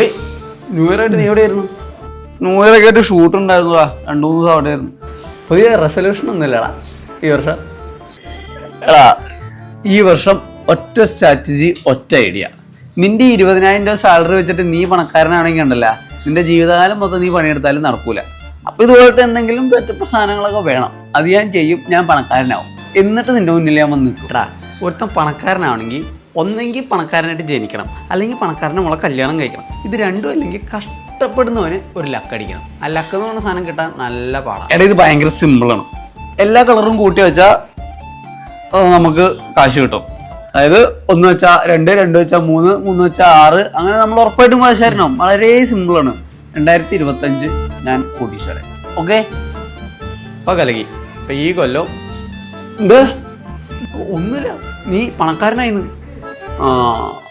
ഏയ് ന്യൂ നീ എവിടെയായിരുന്നു? ന്യൂ ഇയർ ഒക്കെ ആയിട്ട് ഷൂട്ട് ഉണ്ടായിരുന്നു രണ്ടു മൂന്ന് ദിവസം അവിടെ ആയിരുന്നു പുതിയ റെസൊല്യൂഷൻ ഒന്നുമില്ലടാ ഈ വർഷം. എടാ ഈ വർഷം ഒറ്റ സ്ട്രാറ്റജി ഒറ്റ ഐഡിയ നിന്റെ ഇരുപതിനായിരം രൂപ സാലറി വെച്ചിട്ട് നീ പണക്കാരനാണെങ്കിൽ ഉണ്ടല്ല നിന്റെ ജീവിതകാലം മൊത്തം നീ പണിയെടുത്താലും നടക്കൂല. അപ്പൊ ഇതുപോലത്തെ എന്തെങ്കിലും സെറ്റപ്പ് സാധനങ്ങളൊക്കെ വേണം. അത് ഞാൻ ചെയ്യും ഞാൻ പണക്കാരനാവും. എന്നിട്ട് നിന്റെ മുന്നിൽ ഞാൻ വന്ന് നിൽക്കും. ഒരുത്തം ഒരുത്തൻ പണക്കാരനാവണമെങ്കിൽ ഒന്നെങ്കിൽ പണക്കാരനായിട്ട് ജനിക്കണം അല്ലെങ്കിൽ പണക്കാരനെ നമ്മളെ കല്യാണം കഴിക്കണം. ഇത് രണ്ടും അല്ലെങ്കിൽ കഷ്ടപ്പെടുന്നവന് ഒരു ലക്ക് അടിക്കണം. ആ ലക്ക് എന്ന് പറഞ്ഞ സാധനം കിട്ടാൻ നല്ല പാടാണ് എടാ ഇത് ഭയങ്കര സിമ്പിളാണ് എല്ലാ കളറും കൂട്ടി വെച്ചാൽ നമുക്ക് കാശ് കിട്ടും. അതായത് ഒന്ന് വെച്ചാൽ രണ്ട് രണ്ട് വെച്ചാൽ മൂന്ന് മൂന്ന് വെച്ചാൽ ആറ്. അങ്ങനെ നമ്മൾ ഉറപ്പായിട്ടും വാശാരണം വളരെ സിമ്പിളാണ് രണ്ടായിരത്തി ഇരുപത്തഞ്ച് ഞാൻ കോടീശ്വരൻ. ഓക്കെ അപ്പോൾ കലകി അപ്പം ഈ കൊല്ലം എന്ത്? ഒന്നുമില്ല. നീ പണക്കാരനായിന്ന് ആ